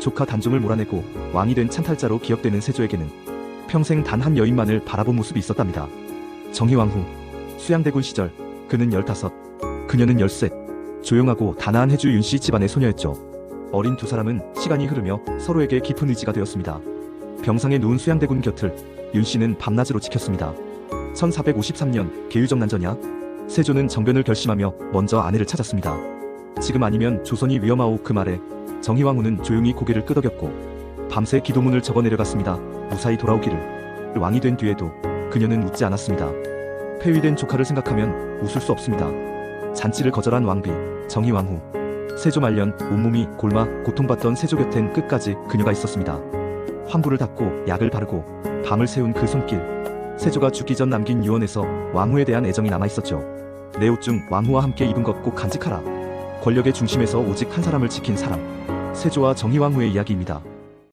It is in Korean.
조카 단종을 몰아내고 왕이 된 찬탈자로 기억되는 세조에게는 평생 단 한 여인만을 바라본 모습이 있었답니다. 정희왕 후 수양대군 시절 그는 15, 그녀는 13. 조용하고 단아한 해주 윤씨 집안의 소녀였죠. 어린 두 사람은 시간이 흐르며 서로에게 깊은 의지가 되었습니다. 병상에 누운 수양대군 곁을 윤씨는 밤낮으로 지켰습니다. 1453년 계유정난전야 세조는 정변을 결심하며 먼저 아내를 찾았습니다. 지금 아니면 조선이 위험하오 그 말에 정희왕후는 조용히 고개를 끄덕였고 밤새 기도문을 적어 내려갔습니다. 무사히 돌아오기를. 왕이 된 뒤에도 그녀는 웃지 않았습니다. 폐위된 조카를 생각하면 웃을 수 없습니다. 잔치를 거절한 왕비 정희왕후 세조 말년 온몸이 골마 고통받던 세조 곁엔 끝까지 그녀가 있었습니다. 환부를 닦고 약을 바르고 밤을 새운 그 손길 세조가 죽기 전 남긴 유언에서 왕후에 대한 애정이 남아 있었죠. 내 옷 중 왕후와 함께 입은 것 꼭 간직하라. 권력의 중심에서 오직 한 사람을 지킨 사람. 세조와 정희왕후의 이야기입니다.